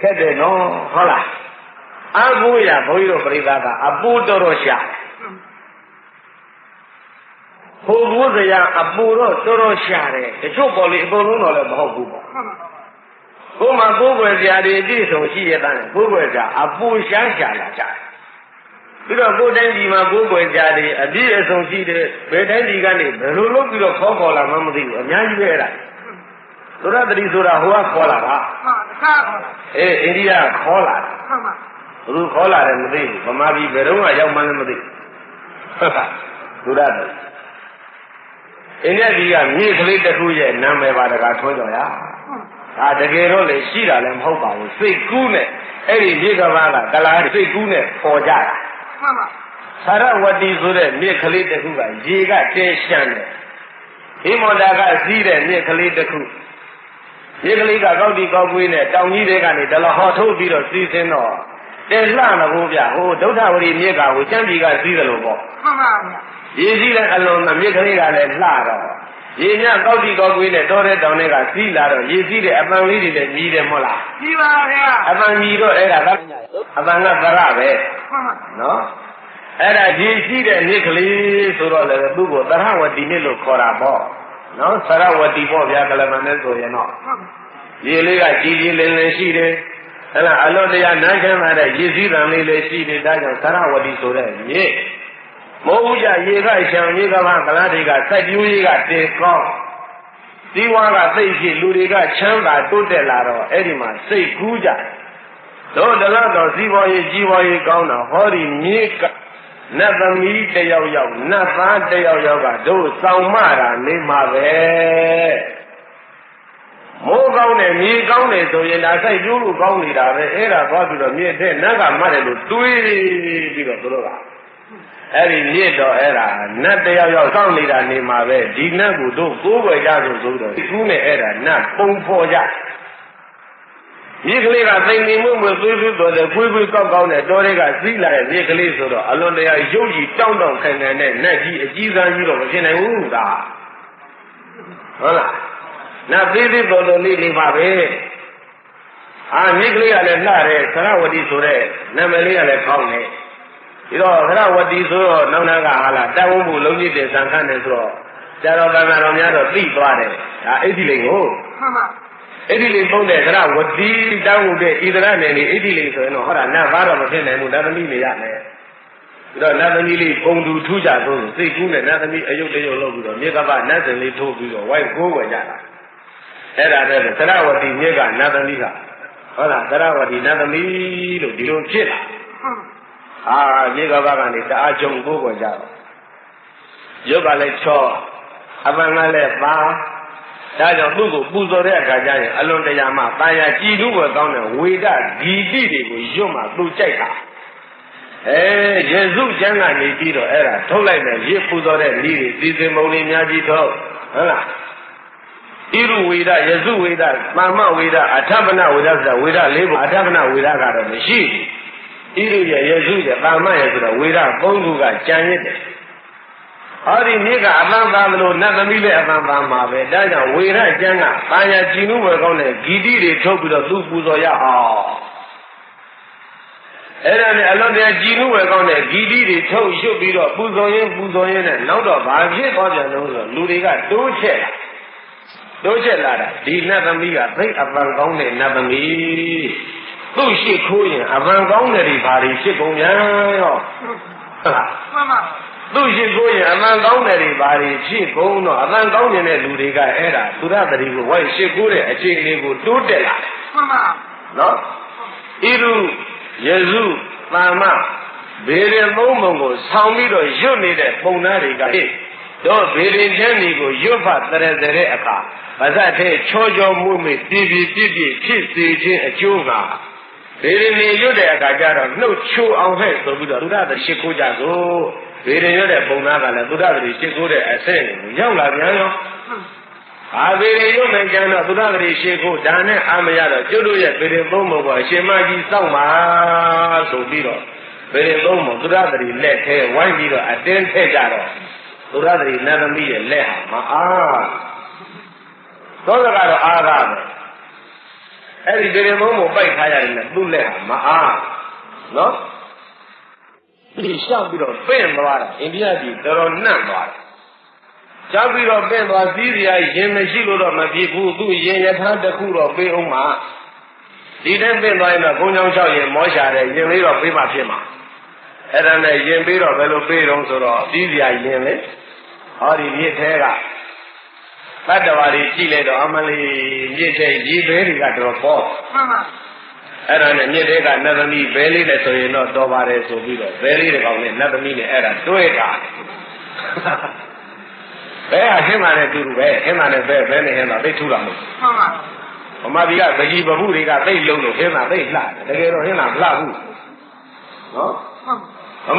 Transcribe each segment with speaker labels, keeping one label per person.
Speaker 1: ခက်တယ်နော်ဟုတ်လားအဘိုးရဘုန်းကြီးတို့ပြိဿကအပူတော်တော်ရှာဟိုဘုဇရာအပူတော့တော်တော်ရှာတယ်တချို့ပေါ်လေအကုန်လုံးတော့လည်းမဟုတ်ဘူးပေါ့ဘုမကိုယ်ွယ်စရာတွေအပြည့်စုံရှိရတဲ့ကိုယ်ွယ်စရာအပူရှားရှာလာကြတယ်ပြီးတော့ကိုယ်တိုင်းဒီမှာကိုယ်ွယ်စရာတွေအပြည့်အစုံရှိတယ်ဘယ်တိုင်းဒီကနေဘယ်လိုလုပ်ပြီးတော့ခေါ်ခေါ်လာမှမသိဘူးအများကြီးပဲအဲ့ဒါ သုရတတိဆိုတာဟိုကခေါ်လာတာ
Speaker 2: မှန်တခါခေါ်လာ
Speaker 1: အေးအိန္ဒိယခေါ်လာတာ
Speaker 2: မှန်ပါ
Speaker 1: ဘယ်သူခေါ်လာတယ်မသိဘူးဗမာပြည်ဘယ်တော့မှရောက်မှလည်းမသိဘူးဟုတ်ပါသုရတတိအိန္ဒိယပြည်ကမြေကလေးတစ်ခုရဲ့နာမည်ပါတကားထွန်းကြော်ရဒါတကယ်တော့လေရှိတာလည်းမဟုတ်ပါဘူးစိတ်ကူးနဲ့အဲ့ဒီမြေကဘာကကလာစိတ်ကူးနဲ့ပေါ်ကြတာ
Speaker 2: မှန်ပါ
Speaker 1: သရဝတီဆိုတဲ့မြေကလေးတစ်ခုကရေကတဲရှမ်းတယ်ဟိမန္တာကစီးတဲ့မြေကလေးတစ်ခု မြေကလေးကကောက်တီကောက်ကွေးနဲ့တောင်ကြီးတွေကနေဒလဟောထုတ်ပြီးတော့စီးစင်းတော့တဲလှမဟုတ်ဗျဟိုဒုဋ္ဌဝရီမြေကဟိုကျမ်းပြည်ကစီးတယ်လို့ပေါ့
Speaker 2: မှန်ပါဗျာ
Speaker 1: ရေကြီးတဲ့အလုံးကမြေကလေးကလည်းလှတော့ရေမြကောက်တီကောက်ကွေးနဲ့တောတဲ့တောင်တွေကစီးလာတော့ရေစီးတဲ့အပန်လေးတွေလည်းမြည်တယ်မဟုတ်လား
Speaker 2: မြည်ပါဗျာ
Speaker 1: အပန်မြည်တော့အဲ့ဒါကအပန်ကသရပဲ
Speaker 2: မှန်ပါ
Speaker 1: နော်အဲ့ဒါဒီရှိတဲ့မြစ်ကလေးဆိုတော့လည်းသူ့ကိုသရဝတီမြစ်လို့ခေါ်တာပေါ့ နော်သရဝတီပေါ့ဗျာကလမန်နဲ့ဆိုရင်တော့ရေလေးကကြည်ကြည်လင်းလင်းရှိတယ်အဲ့ဒါအလွတ်တရားနားချမ်းလာတဲ့ရေစည်းတံလေးလည်းရှိတယ်ဒါကြောင့်သရဝတီဆိုတဲ့မြစ်မိုးဥကြရေကရှံရေကမကလားတွေကစိုက်ပြိုးရေးကတေကောင်းဒီဝါကသိရှိလူတွေကချမ်းသာတိုးတက်လာတော့အဲ့ဒီမှာစိတ်ကူးကြတို့တလားတော့စီးပွားရေးကြီးပွားရေးကောင်းတာဟောဒီမြေက နတ်သမီးတယောက်ယောက်နတ်သားတယောက်ယောက်ကတို့ဆောင်မတာနေမှာပဲမိုးကောင်းတယ်မြေကောင်းတယ်ဆိုရင်ဒါစိုက်ကျိုးလို့ကောင်းနေတာပဲအဲ့ဒါသွားပြီးတော့မြေတဲ့နတ်ကမှတ်တယ်လို့တွေးပြီးတော့တို့ကအဲ့ဒီမြစ်တော့အဲ့ဒါနတ်တယောက်ယောက်စောင့်နေတာနေမှာပဲဒီနတ်ကိုတို့ကိုးွယ်ကြဆိုဆိုတော့သူနဲ့အဲ့ဒါနတ်ပုံဖော်ကြ မြေကလေးကသိမ်နေမှုမသွေးသွေးတော်တယ်ခွေးခွေးကောက်ကောက်နဲ့တော်တွေကစီးလာတဲ့မြေကလေးဆိုတော့အလွန်တရာရုပ်ကြီးတောင်းတောင်းခံခံနဲ့နတ်ကြီးအကြီးစားကြီးတော့မဖြစ်နိုင်ဘူးဒါဟုတ်လားနတ်သေးသေးတော်တော်လေးနေပါပဲအာမြေကလေးကလည်းလှတယ်သရဝတိဆိုတဲ့နာမည်လေးကလည်းကောင်းတယ်ဒီတော့သရဝတိဆိုတော့နောက်နာကဟာလားတဝုံမှုလုံးကြီးတဲ့သံခန့်တယ်ဆိုတော့ကျတော်တန်တော်များတော့သိသွားတယ်ဒါအိဋ္ဌိလိန်ကို
Speaker 2: မှန်ပါ
Speaker 1: အဲ့ဒီလေးသုံးတဲ့ကရဝတိတောင်းတဲ့ဣဒရနယ်နေအဲ့ဒီလေးဆိုရင်တော့ဟောတာနတ်ဘာတော့မဖြစ်နိုင်ဘူးနတ်သမီးနေရမယ်ပြီးတော့နတ်သမီးလေးပုံသူထူးကြဆုံးစိတ်ကူးနဲ့နတ်သမီးအယုတ်တရုတ်လုပ်ပြီးတော့မြေကပနတ်စင်လေးထိုးပြီးတော့ဝိုင်းကိုးဝယ်ကြတာအဲ့ဒါတည်းကရဝတိမြေကနတ်သမီးကဟုတ်လားကရဝတိနတ်သမီးလို့ဒီလိုဖြစ်လာအာမြေကပကနေတအားကြုံကိုးဝယ်ကြတော့ရုပ်ကလည်းချောအပန်းကလည်းပါ ဒါကြောင့်သူ့ကိုပူဇော်တဲ့အခါကျရင်အလွန်တရာမှတာယာကြည်လူ့ဘကောင်းတဲ့ဝေဒဂီတိတွေကိုရွတ်မှသူကြိုက်တာအဲယေစုကျမ်းကနေပြီးတော့အဲ့ဒါထုတ်လိုက်တယ်ရစ်ပူဇော်တဲ့ဤတွေသီစင်မုံလေးများကြီးထုတ်ဟုတ်လားဣရုဝေဒယေစုဝေဒမာမဝေဒအထပနဝေဒဆိုတာဝေဒလေးပါအထပနဝေဒကတော့မရှိဘူးဣရုရဲ့ယေစုရဲ့ပါမရဲ့ဆိုတော့ဝေဒသုံးခုကကြံရစ်တယ် ဟောဒီမြေကအပန်းပါမလို့နတ်သမီးလည်းအပန်းပါမှာပဲဒါကြောင့်ဝေရကျမ်းကပါညာကြည်နုဝယ်ကောင်းတဲ့ဂီတိတွေထုတ်ပြီးတော့သူ့ပူဇော်ရအောင်အဲ့ဒါနဲ့အလွန်တရာကြည်နုဝယ်ကောင်းတဲ့ဂီတိတွေထုတ်ရွတ်ပြီးတော့ပူဇော်ရင်းပူဇော်ရင်းနဲ့နောက်တော့ဘာဖြစ်သွားပြန်လို့ဆိုတော့လူတွေကတိုးချက်လာတိုးချက်လာတာဒီနတ်သမီးကသိအပန်းကောင်းတဲ့နတ်သမီးသူ့ရှိခိုးရင်အပန်းကောင်းတဲ့ဒီဘာတွေရှိကုန်ပြန်ရော ဟုတ်လား
Speaker 2: မှန်ပါ
Speaker 1: သူ့ရှိကိုရင်အမှန်ကောင်းတယ်တွေဘာတွေဖြစ်ကုန်တော့အမှန်ကောင်းနေတဲ့လူတွေကအဲ့ဒါသုရတတိကိုဝိုင်းရှိကိုတဲ့အခြေအနေကိုတိုးတက်လာတယ်
Speaker 2: မှန်ပါ
Speaker 1: နော်ဣရုယေစုပါမဘေရင်သုံးပုံကိုဆောင်းပြီးတော့ရွတ်နေတဲ့ပုံသားတွေကတော့ဘေရင်ချမ်းတွေကိုရွတ်ဖတ်တရတဲ့အခါဗဇတ်ထဲချောချောမှုမိပြပြပြပြဖြစ်စေခြင်းအကျိုးက ဘေရင်နေရွတ်တဲ့အခါကျတော့နှုတ်ချိုးအောင်ဟဲ့ဆိုပြီးတော့သုရတရှိခိုးကြစို့ဗေဒင်ရတဲ့ပုံသားကလည်းသုဒ္ဓဂတိရှင်းခိုးတဲ့အဆင့်ကိုရောက်လာပြန်ရောအာဗေဒင်ရုပ်နိုင်ကြတော့သုဒ္ဓဂတိရှင်းခိုးဒါနဲ့အာမရတော့ကျွတ်တို့ရဲ့ဗေဒင်သုံးပုံကအရှင်မကြီးစောင့်ပါဆိုပြီးတော့ဗေဒင်သုံးပုံသုဒ္ဓဂတိလက်ထဲဝိုင်းပြီးတော့အတင်းထည့်ကြတော့သုဒ္ဓဂတိနတ်သမီးရဲ့လက်ဟာမအားသောကကတော့အားကားပဲ အဲ့ဒီဒေရင်မုံကိုပိုက်ထားရတယ်နဲ့သူ့လက်ဟာမအားနော်ဒီရှောက်ပြီးတော့ပင့်သွားတာအိန္ဒိယပြည်တော်တော်နှံ့သွားတယ်ကြောက်ပြီးတော့ပင့်သွားစည်းစရာရင်မရှိလို့တော့မဖြစ်ဘူးသူ့ရင်ရထားတစ်ခုတော့ပေးအောင်မှာဒီတဲ့ပင့်သွားရင်တော့ဘုံချောင်းလျှောက်ရင်မောရှာတယ်ရင်လေးတော့ပေးမှဖြစ်မှာအဲ့ဒါနဲ့ရင်ပေးတော့ဘယ်လိုပေးတော့ဆိုတော့စည်းစရာရင်လေဟောဒီမြစ်ထဲက တတ္တဝါတွေကြည့်လိုက်တော့အမလေးမြစ်ထဲရေဘဲတွေကတော်ပေါ့
Speaker 2: မှန်ပါ
Speaker 1: အဲ့ဒါနဲ့မြစ်တွေကနတ်သမီးဘဲလေးနဲ့ဆိုရင်တော့တော်ပါတယ်ဆိုပြီးတော့ဘဲလေးတစ်ကောင်နဲ့နတ်သမီးနဲ့အဲ့ဒါတွဲတာဘဲဟာဟင်းမာနဲ့တူတူပဲဟင်းမာနဲ့ဘဲဘဲနဲ့ဟင်းမာသိထူတာမဟုတ်
Speaker 2: မှန်ပါ
Speaker 1: ဘူးဗမာပြည်ကဗကြီးပပုတွေကသိလုံးလို့ဟင်းမာသိလှတယ်တကယ်တော့ဟင်းမာမလှဘူးနော်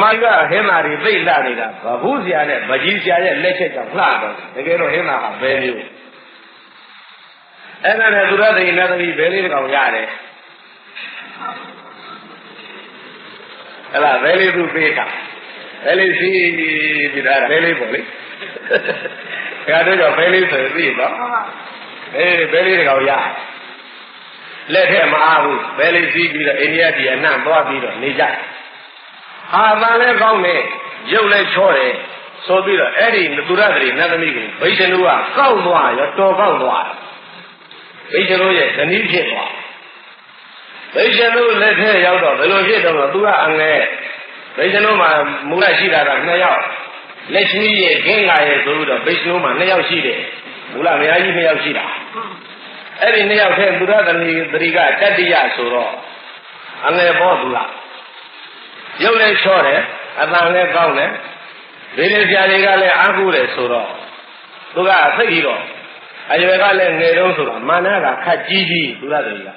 Speaker 2: မှန်
Speaker 1: ဗမာပြည်ကဟင်းမာတွေသိလှနေတာဗပုဆရာနဲ့ဗကြီးဆရာရဲ့လက်ချက်ကြောင့်လှတော့တကယ်တော့ဟင်းမာဟာဘဲမျိုးအဲ့ဒါနဲ့သူရသိနတ်သမီးဘဲလေးတစ်ကောင်ရတယ်အဲ့ဒါဘဲလေးသူပေးတာဘဲလေးစီးပြီးတာဘဲလေးပေါ့လေဒါတော့ကြောင့်ဘဲလေးဆိုရင်သိနော်
Speaker 2: မှန်ပါ
Speaker 1: အေးဘဲလေးတကောင်ရလက်ထက်မအားဘူးဘဲလေးစီးပြီးတော့အိန္ဒိယပြည်အနှံ့သွားပြီးတော့နေကြ ဟာတန်လည်းကောင်းတယ်ရုပ်လည်းချောတယ်ဆိုပြီးတော့အဲ့ဒီသူရတိနတ်သမီးကိုဘိရှင်တို့ကကောက်သွားရောတော်ကောက်သွားဘိရှင်တို့ရဲ့ဇနီးဖြစ်သွားဘိရှင်တို့လက်ထက်ရောက်တော့ဘယ်လိုဖြစ်တော့လဲသူကအငဲဘိရှင်တို့မှာမူလရှိတာက2ယောက်လက်ရှိရဲ့ခင်းလာရဲ့ဆိုပြီးတော့ဘိရှင်တို့မှာ2ယောက်ရှိတယ်မူလမယားကြီး2ယောက်ရှိတာအဲ့ဒီနှစ်ယောက်ထဲသူရသမီးသတိကတတ္တိယဆိုတော့အငယ်ပေါ်သူက ရုပ်လည်းချောတယ်အတန်လည်းကောင်းတယ်ဒီလိုဆရာတွေကလည်းအားကိုးတယ်ဆိုတော့သူကသိပြီးတော့အရွယ်ကလည်းငယ်တုံးဆိုတော့မာနကခက်ကြီးကြီးသူရသမီးက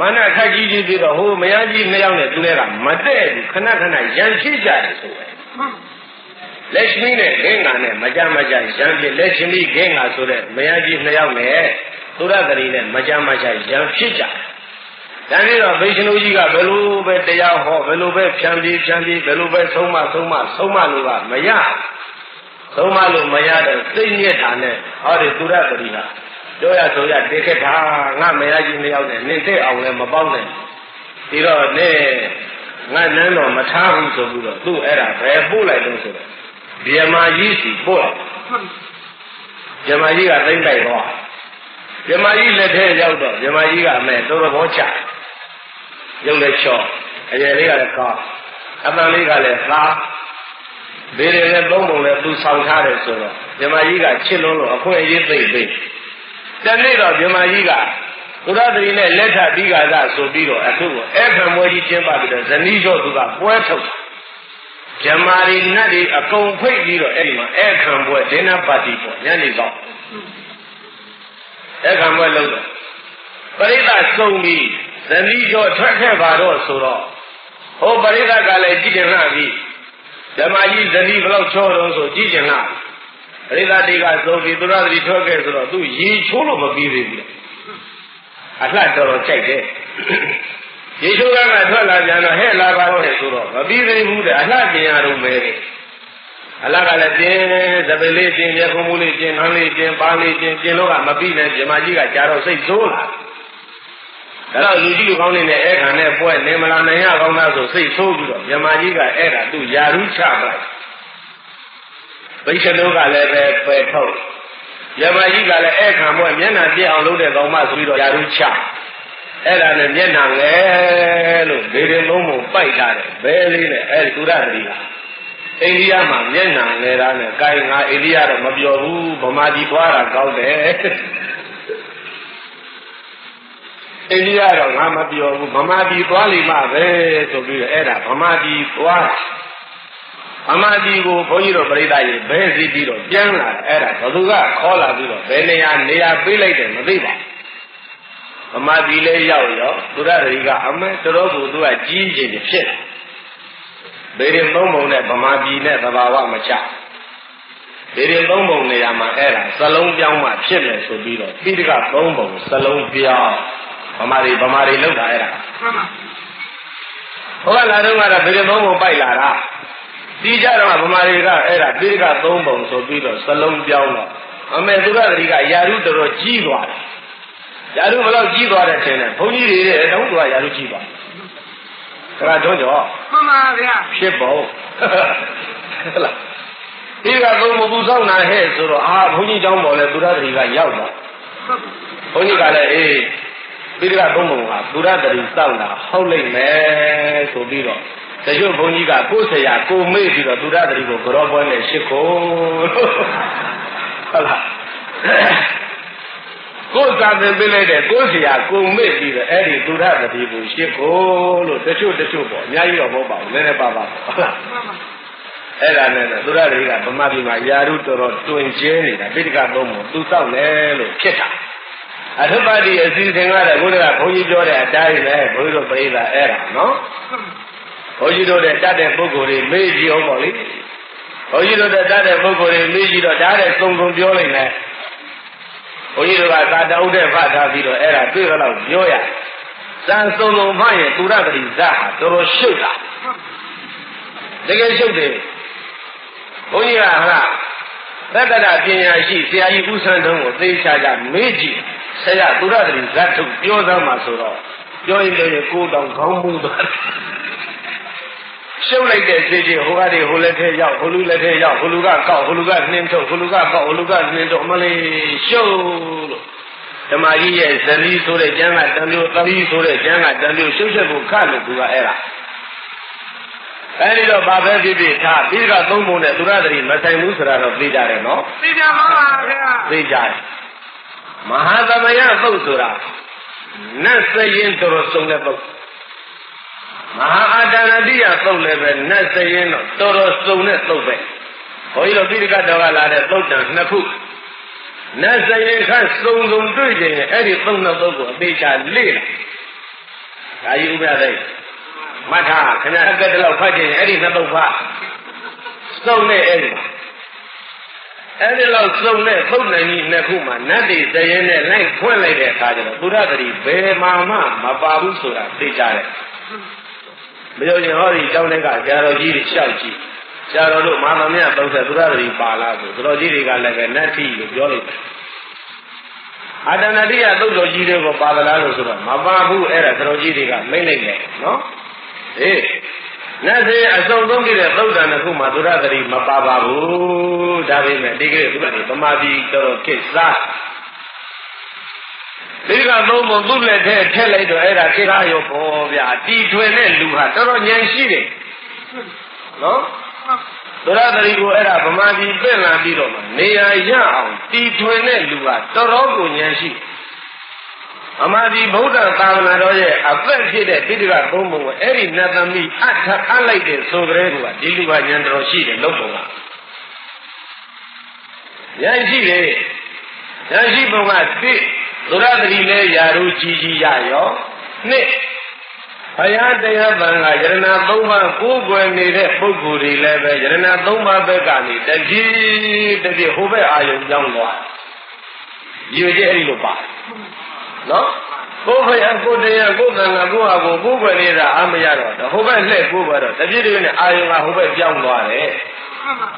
Speaker 1: မာနခက်ကြီးကြီးပြီးတော့ဟိုမယားကြီးနှစ်ယောက်နဲ့သူလည်းကမတည့်ဘူးခဏခဏရန်ဖြစ်ကြတယ်ဆိုပဲ
Speaker 2: မှန်
Speaker 1: လက်ရှိနဲ့ဂင်္ဂါနဲ့မကြမကြရံပြလက်ရှိမိဂင်္ဂါဆိုတဲ့မယားကြီးနှစ်ယောက်နဲ့သုရဂရီနဲ့မကြမကြရံဖြစ်ကြ။ ဒါပြီးတော့ဗိရှင်လူကြီးကဘယ်လိုပဲတရားဟောဘယ်လိုပဲဖြံပြီးဖြံပြီးဘယ်လိုပဲဆုံးမဆုံးမဆုံးမလို့ကမရ။ဆုံးမလို့မရတဲ့စိတ်ညစ်တာနဲ့ဟောဒီသုရဂရီကပြောရဆိုရတေခက်တာငါမယားကြီးနှစ်ယောက်နဲ့နင့်တဲ့အောင်လည်းမပေါင်းနဲ့။ဒီတော့နဲ့ငါနန်းတော်မထားဘူးဆိုပြီးတော့သူ့အဲ့ဒါဘယ်ပို့လိုက်လို့ဆိုတော့ဗြဟ္မာကြီးစီပို့လိုက်
Speaker 2: မှန်
Speaker 1: ဗြဟ္မာကြီးကသိမ့်တိုက်သွားဗြဟ္မာကြီးလက်ထဲရောက်တော့ဗြဟ္မာကြီးကအမဲတော်တော်ဘောချ ရုပ်လည်းလျှော့အရွယ်လေးကလည်းကောင်းအပန်းလေးကလည်းသားဘေးတွေလည်းသုံးပုံလည်းသူဆောင်ထားတယ်ဆိုတော့ဗြဟ္မာကြီးကချစ်လုံးလို့အခွင့်အရေးသိမ့်သိမ့်တနေ့တော့ဗြဟ္မာကြီးကသုရသတိနဲ့လက်ထပြီးကသာဆိုပြီးတော့အခုကိုအဲ့ခံမွေးကြီးကျင်းပပြီးတော့ဇနီးကျော်သူကပွဲထုတ်တာဇမာရီနတ်တွေအကုန်ဖိတ်ပြီးတော့အဲ့ဒီမှာအဲ့ခံပွဲဒင်းနာပါတီပေါ့ညနေတော့အဲ့ခံပွဲလုပ်တော့ပရိသတ်စုံပြီး ဇနီးကျော်ထွက်ခဲ့ပါတော့ဆိုတော့ဟိုပရိသတ်ကလည်းကြည်ကျင်လာပြီဓမ္မကြီးဇနီးဘလောက်ချောတော့ဆိုကြည်ကျင်လာပရိသတ်တွေကစုံပြီးသူရသတိထွက်ခဲ့ဆိုတော့သူရေချိုးလို့မပြီးသေးဘူးအလှတော်တော်ကြိုက်တယ်ရေချိုးကမှထွက်လာပြန်တော့ဟဲ့လာပါတော့ဆိုတော့မပြီးသေးဘူးတဲ့အလှပြင်ရတော့မယ်အလားကလည်းပြင်းသပင်လေးပြင်းရခုံမှုလေးပြင်းခန်းလေးပြင်းပါးလေးပြင်းပြင်းလို့ကမပြီးနဲ့ဇမကြီးကကြာတော့စိတ်ဆိုးလာ ဒါတော့လူကြီးလူကောင်းနေနဲ့အဲ့ခံနဲ့ပွဲနေမလာနိုင်ရကောင်းသားဆိုစိတ်ဆိုးပြီးတော့ဇမကြီးကအဲ့ဒါသူ့ယာရုချပလိုက်ဘိရှတို့ကလည်းပဲပယ်ထုတ်ဇမကြီးကလည်းအဲ့ခံပွဲမျက်နှာပြည့်အောင်လုပ်တဲ့ကောင်းမဆိုပြီးတော့ယာရုချအဲ့ဒါနဲ့မျက်နှာငယ်လို့ဒေရင်လုံးပုံပိုက်ထားတယ်ဘဲလေးနဲ့အဲ့ဒီသုရတိကအိန္ဒိယမှာမျက်နှာငယ်တာနဲ့ကိုင်ငါအိန္ဒိယတော့မပြောဘူးဗမာပြည်သွားတာကောင်းတယ် အိန္ဒိယတော့ငါမပြောဘူးဗမာပြည်သွားလိမ့်မှပဲဆိုပြီးတော့အဲ့ဒါဗမာပြည်သွားဗမာပြည်ကိုဘုန်းကြီးတို့ပြိဿရေဘဲစီပြီးတော့ပြန်လာတယ်အဲ့ဒါဘသူကခေါ်လာပြီးတော့ဘယ်နေရာနေရာပေးလိုက်တယ်မသိပါဘူးဗမာပြည်လေးရောက်ရောသူရရိကအမဲတော်တော်ကိုသူကကြီးကြီးဖြစ်တယ်ဒေရင်သုံးပုံနဲ့ဗမာပြည်နဲ့သဘာဝမချဒေရင်သုံးပုံနေရာမှာအဲ့ဒါစလုံးပြောင်းမှဖြစ်မယ်ဆိုပြီးတော့ပိဋကသုံးပုံစလုံးပြောင်း ဗမာတွေဗမာတွေလောက်တာအဲ့ဒါ
Speaker 2: မှန်ပါ
Speaker 1: ဟိုကလာတော့ကတော့ဒေရင်သုံးပုံပိုက်လာတာဒီကြတော့ဗမာတွေကအဲ့ဒါပိဋကသုံးပုံဆိုပြီးတော့စလုံးပြောင်းတော့အမေသူကတည်းကယာရုတော်တော်ကြီးသွားတယ် ယာရုဘယ်လောက်ကြီးသွားတယ်ထင်တယ်ဘုန်းကြီးတွေတဲ့တုံးသူကယာရုကြီးသွားခရတော့ကြော
Speaker 2: မှန်ပါဗျာ
Speaker 1: ဖြစ်ပုံဟုတ်လားဒီကဘုံမပူဆောင်တာဟဲ့ဆိုတော့အာဘုန်းကြီးเจ้าပေါ်လဲသူရတရီကရောက်သွားဘုန်းကြီးကလည်းအေး ပြီးကဘုံဘုံကသူရတရီစောင့်တာဟုတ်လိမ့်မယ်ဆိုပြီးတော့တချို့ဘုန်းကြီးကကိုယ်ဆရာကိုမေ့ပြီးတော့သူရတရီကိုကြောပွဲနဲ့ရှ िख ို့ဟုတ်လားကိုယ်စာသင်ပေးလိုက်တဲ့ကိုယ်ဆရာကိုမေ့ပြီးတော့အဲ့ဒီသူရတရီကိုရှ िख ို့လို့တချို့တချို့ပေါ့အများကြီးတော့မဟုတ်ပါဘူးနည်းနည်းပါပါဟုတ်လား
Speaker 2: မှန်ပါ
Speaker 1: အဲ့ဒါနဲ့သူရတွေကဗမာပြည်မှာယာရုတော်တော်တွင်ကျဲနေတာပိဋကသုံးပုံသူစောက်လဲလို့ဖြစ်တာ အထုပ္ပတိအစီအစဉ်ကတော့ဘုရားဘုန်းကြီးပြောတဲ့အတိုင်းပဲဘုန်းကြီးတို့ပြိဿအဲ့ဒါနော်ဘုန်းကြီးတို့တဲ့တတ်တဲ့ပုဂ္ဂိုလ်တွေမေ့ကြည့်အောင်ပေါ့လေဘုန်းကြီးတို့တဲ့တတ်တဲ့ပုဂ္ဂိုလ်တွေမေ့ကြည့်တော့ဒါတဲ့သုံးကုန်ပြောလိုက်မယ်ဘုန်းကြီးတို့ကသာတအုပ်တဲ့ဖတ်ထားပြီးတော့အဲ့ဒါတွေ့ရတော့ပြောရစံစုံစုံမှရင်သူရပရိဇာဟာတော်တော်ရှုပ်တာတကယ်ရှုပ်တယ်ဘုန်းကြီးကဟာသတ္တရပညာရှိဆရာကြီးဦးဆန်းတုံးကိုသိချာချာမေးကြည့် ဆရာသူရတိဇတ်ထုတ်ပြောသားမှာဆိုတော့ပြောရင်လည်းကိုယ်တောင်ခေါင်းမူသွားတယ်ရှုပ်လိုက်တဲ့စိတ်ကြီးဟိုကတည်းဟိုလက်ထဲရောက်ဟိုလူလက်ထဲရောက်ဟိုလူကကောက်ဟိုလူကနှင်းထုတ်ဟိုလူကကောက်ဟိုလူကနှင်းထုတ်အမလေးရှုပ်လို့ဓမ္မကြီးရဲ့ဇလီဆိုတဲ့ကျမ်းကတန်မျိုးသမီးဆိုတဲ့ကျမ်းကတန်မျိုးရှုပ်ချက်ကိုခတ်လို့သူကအဲ့ဒါအဲဒီတော့ဘာပဲဖြစ်ဖြစ်ထားပြီးတော့သုံးပုံနဲ့သူရသတိမဆိုင်ဘူးဆိုတာတော့သိကြတယ်နော်
Speaker 2: သိကြပါပါဗျာ
Speaker 1: သိကြတယ် မဟာသမယသုတ်ဆိုတာနတ်စရင်တော်တော်ဆုံးတဲ့သုတ်မဟာအာတဏတိယသုတ်လည်းပဲနတ်စရင်တော့တော်တော်ဆုံးတဲ့သုတ်ပဲဘုန်းကြီးတို့ပိဋကတော်ကလာတဲ့သုတ်တန်နှစ်ခုနတ်စရင်ခတ်စုံစုံတွေ့ခြင်းရဲ့အဲ့ဒီသုံးနှစ်သုတ်ကိုအသေးချာလေ့လာဒါကြီးဥပဒေမတ်ထားခင်ဗျာအကက်တလောက်ဖတ်ခြင်းအဲ့ဒီနှစ်သုတ်ဖတ်စုံတဲ့အဲ့ဒီ အဲ့ဒီလောက်စုံတဲ့သုတ်နိုင်ကြီးနှစ်ခုမှာနတ်တွေစရင်နဲ့လိုက်ဖွင့်လိုက်တဲ့အခါကျတော့ဘုရားတတိဘယ်မှာမှမပါဘူးဆိုတာသိကြတယ်မပြောရင်ဟောဒီကျောင်းထဲကဆရာတော်ကြီးတွေရှောက်ကြည့်ဆရာတော်တို့မာမမြတ်30ဘုရားတတိပါလားဆိုတော်ကြီးတွေကလည်းပဲနတ်တိလို့ပြောလိုက်တယ်အာတဏတိယသုတ်တော်ကြီးတွေကိုပါသလားလို့ဆိုတော့မပါဘူးအဲ့ဒါတော်ကြီးတွေကမိမ့်လိုက်တယ်နော်ဟေး နတ်စေအစုံသုံးကြည့်တဲ့သုတ်တန်တစ်ခုမှာသုရသတိမပါပါဘူးဒါပေမဲ့ဒီကနေ့သူကဒီဗမာပြည်တော်တော်ကိစ္စဒီကသုံးပုံသူ့လက်ထဲထည့်လိုက်တော့အဲ့ဒါကိစ္စရောပေါ်ဗျာတီထွင်တဲ့လူဟာတော်တော်ဉာဏ်ရှိတယ်နော်သုရသတိကိုအဲ့ဒါဗမာပြည်ပြင်လာပြီးတော့မှနေရာရအောင်တီထွင်တဲ့လူဟာတော်တော်ကိုဉာဏ်ရှိတယ် အမှန်ဒီဗုဒ္ဓသာသနာတော်ရဲ့အသက်ဖြစ်တဲ့တိတိကသုံးပုံကိုအဲ့ဒီနတ်သမီးအထအပ်လိုက်တဲ့ဆိုကြတဲ့ကဒီလူကဉာဏ်တော်ရှိတယ်လို့ပုံကဉာဏ်ရှိတယ်ဉာဏ်ရှိပုံကတိသုရတတိလဲယာရုကြီးကြီးရရောနှစ်ဘုရားတရားပံကယရဏသုံးပါးကိုးကွယ်နေတဲ့ပုဂ္ဂိုလ်တွေလည်းပဲယရဏသုံးပါးဘက်ကနေတတိတတိဟိုဘက်အာယုံကြောင်းသွားရွေကျအဲ့ဒီလိုပါတယ် နော်ကိုယ်ဖယားကိုယ်တရားကိုယ်ကံကကိုယ့်ဟာကိုယ်ကိုယ်ွယ်နေတာအာမရတော့ဟိုဘက်လှည့်ကိုယ်ွယ်တော့တပြည့်တည်းနဲ့အာယုံကဟိုဘက်ပြောင်းသွားတယ်
Speaker 2: မှန်ပါ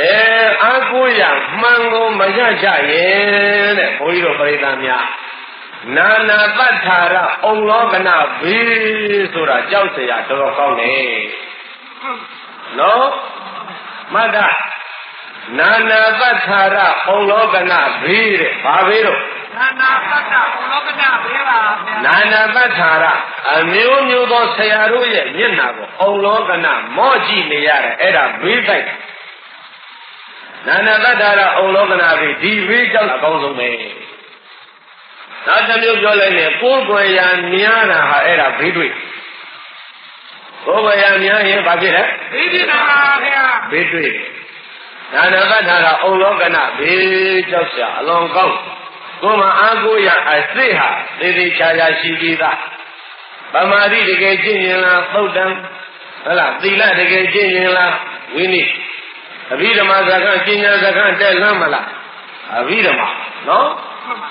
Speaker 1: အဲအာကိုရမှန်ကုန်မရကြရဲ့တဲ့ဘုန်းကြီးတို့ပရိသတ်များနာနာတ္ထာရအုံလောကနာဘေးဆိုတာကြောက်เสียတော်တော်ကောင်းတယ်နော်မတ္တနာနာတ္ထာရအုံလောကနာဘေးတဲ့ဘာဘေးတော့
Speaker 2: နာနာသတ္တဘုလောကနာဘေးပါဗျာ
Speaker 1: နာနာတ္ထာရအမျိုးမျိုးသောဆရာတို့ရဲ့မျက်နာကိုအုံလောကနာမော့ကြည့်နေရတယ်အဲ့ဒါဘေးတိုက်နာနာတ္ထာရအုံလောကနာဘေးဒီဘေးကြောင့်အကောင်းဆုံးပဲနောက်တစ်မျိုးပြောလိုက်ရင်ကိုယ်ွယ်ရာများတာဟာအဲ့ဒါဘေးတွေ့ကိုယ်ွယ်ရာများရင်ဘာဖြစ်လဲ
Speaker 2: သိကြပါဗျာ
Speaker 1: ဘေးတွေ့တယ်နာနာတ္ထာရအုံလောကနာဘေးကြောင့်ဆရာအလွန်ကောင်း ကိုယ်မှာအာကိုရအစ်စ်ဟာသေသေးချာချာရှိပြီးသားဗမာတိတကယ်ကျင့်ရင်လားသုတ်တံဟလားသီလတကယ်ကျင့်ရင်လားဝိနည်းအဘိဓမ္မာဇကံပညာဇကံတက်လမ်းမလားအဘိဓမ္မာနော်
Speaker 2: မှန်ပါ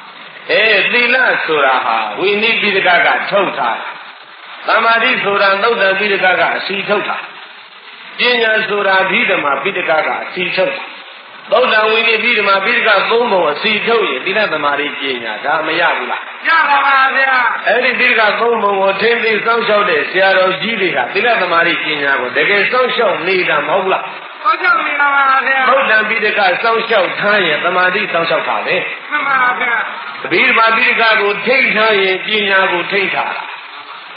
Speaker 1: အဲသီလဆိုတာဟာဝိနည်းပိဒကကထုတ်ထားတယ်သမာဓိဆိုတာသုတ်တံပိဒကကအစီထုတ်ထားပညာဆိုတာအဘိဓမ္မာပိဒကကအစီထုတ်ထား သုတ်တံဝိနည်းပြီးဒီမှာပြီးကသုံးပုံအစီထုတ်ရင်သီလသမာဓိပညာဒါမရဘူးလား
Speaker 2: ရပါပါဗျာ
Speaker 1: အဲ့ဒီပြီးကသုံးပုံကိုထင်းပြီးစောင့်ရှောက်တဲ့ဆရာတော်ကြီးတွေကသီလသမာဓိပညာကိုတကယ်စောင့်ရှောက်နေတာမဟုတ်ဘူးလား
Speaker 2: ဟောကြောင့်နေပါပါဗျာ
Speaker 1: သုတ်တံပြီးကစောင့်ရှောက်ထားရင်သမာဓိစောင့်ရှောက်တာပဲ
Speaker 2: မှန်ပါဗျာ
Speaker 1: ပြီးဒီမှာပြီးကကိုထိတ်ထားရင်ပညာကိုထိတ်ထားတာ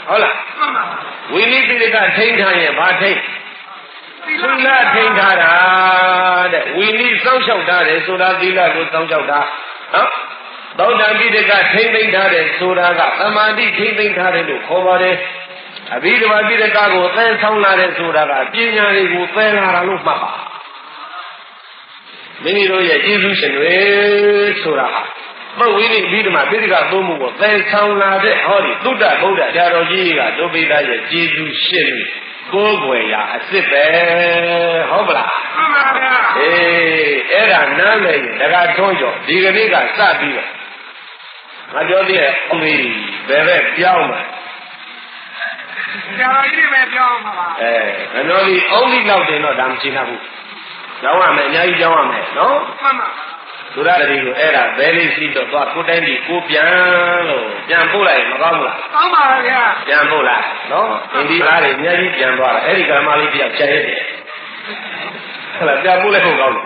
Speaker 1: ဟုတ်လား
Speaker 2: မှန်ပါ
Speaker 1: ဝိနည်းပြီးကထိတ်ထားရင်ဘာထိတ်
Speaker 2: သီ
Speaker 1: သီလထိန်ထားတာတဲ့ဝီနည်းစောင့်ရှောက်ထားတယ်ဆိုတာသီလကိုစောင့်ရှောက်တာနော်သောတာပိဋကထိမ့်သိမ့်ထားတယ်ဆိုတာကသမာဓိထိမ့်သိမ့်ထားတယ်လို့ခေါ်ပါတယ်အဘိဓမ္မာပိဋကကိုသဲဆောင်လာတယ်ဆိုတာကပညာတွေကိုသဲလာတာလို့မှတ်ပါမိမိတို့ရဲ့ကျေးဇူးရှင်တွေဆိုတာဟာမဟုတ်ဝိနည်းအဘိဓမ္မာပိဋကသုံးမှုကိုသဲဆောင်လာတဲ့ဟောဒီသုဒ္ဓဗုဒ္ဓဆရာတော်ကြီးကဒုပိဋကရဲ့ကျေးဇူးရှင်တွေ ကိုယ်ွယ်ရာအစ်စ်ပဲဟုတ်ပလား
Speaker 2: မှန်ပါဗျာ
Speaker 1: အေးအဲ့ဒါနားလည်ရင်တခါထွန်းကြော်ဒီကနေ့ကစပြီးတော့ငါပြောသေးရဲ့အမေဘယ်ဘက်ပြောင်းမှာ
Speaker 2: ဆရာတော်ကြီးတွေပဲပြောမှာပါ
Speaker 1: အဲငါတို့ဒီအုံးလိလောက်တင်တော့ဒါမရှင်းတတ်ဘူးကြောင်းရမယ်အများကြီးကြောင်းရမယ်နော်
Speaker 2: မှန်ပါ
Speaker 1: သုရတတိကိုအဲ့ဒါဘယ်လေးစီတော့သွားကိုယ်တိုင်းဒီကိုပြန်လို့ပြန်ပို့လိုက်မကောင်းဘူးလား
Speaker 2: ကောင်းပါဗျာ
Speaker 1: ပြန်ပို့လိုက်နော်အင်းဒီကားတွေအများကြီးပြန်သွားတာအဲ့ဒီကရမလေးတယောက်ချက်ရတယ်ဟဲ့လားပြန်ပို့လိုက်ဖို့ကောင်းတယ်